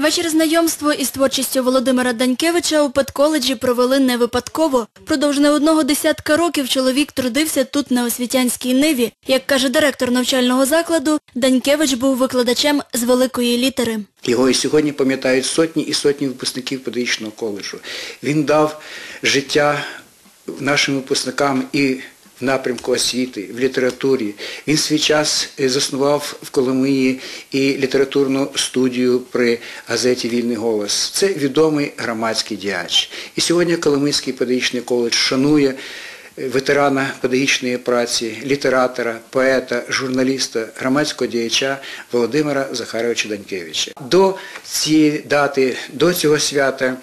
Вечір знайомства із творчістю Володимира Данькевича у педколеджі провели не випадково. Продовж не одного десятка років чоловік трудився тут на освітянській ниві. Як каже директор навчального закладу, Данькевич був викладачем з великої літери. Його і сьогодні пам'ятають сотні і сотні випускників педагогічного коледжу. Він дав життя нашим випускникам і напрямку освіти, в літературі. Він свій час е, заснував в Коломиї і літературну студію при газеті Вільний голос. Це відомий громадський діяч. І сьогодні Коломийський педагогічний коледж шанує е, ветерана педагогічної праці, літератора, поета, журналіста, громадського діяча Володимира Захаровича Данькевича. До цієї дати, до цього свята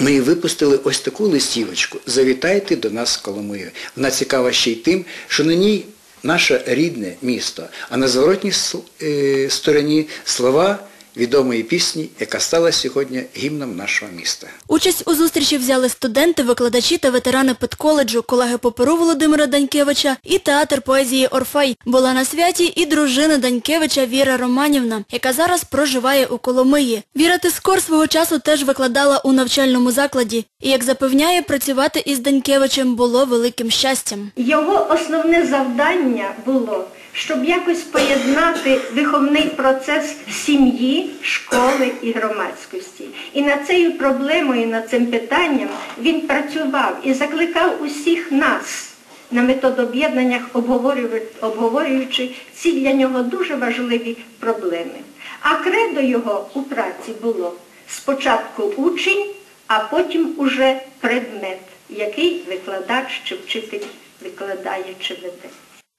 ми випустили ось таку листівочку «Завітайте до нас з Коломию». Вона цікава ще й тим, що на ній наше рідне місто, а на зворотній е, стороні слова відомої пісні, яка стала сьогодні гімном нашого міста. Участь у зустрічі взяли студенти, викладачі та ветерани педколеджу, колеги поперу Володимира Данькевича і театр поезії Орфей. Була на святі і дружина Данькевича Віра Романівна, яка зараз проживає у Коломиї. Віра Тискор свого часу теж викладала у навчальному закладі. І, як запевняє, працювати із Данькевичем було великим щастям. Його основне завдання було, щоб якось поєднати виховний процес сім'ї, школи і громадськості. І над цією проблемою, над цим питанням він працював і закликав усіх нас на методоб'єднаннях, обговорюючи ці для нього дуже важливі проблеми. А кредо його у праці було спочатку учень, а потім уже предмет, який викладач чи вчитель викладає чи веде.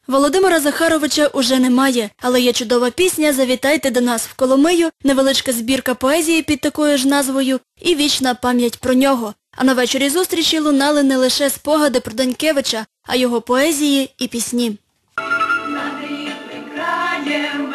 Володимира Захаровича уже немає, але є чудова пісня Завітайте до нас в Коломию, невеличка збірка поезії під такою ж назвою і вічна пам'ять про нього. А на вечорі зустрічі лунали не лише спогади про Данькевича, а його поезії і пісні. Над краєм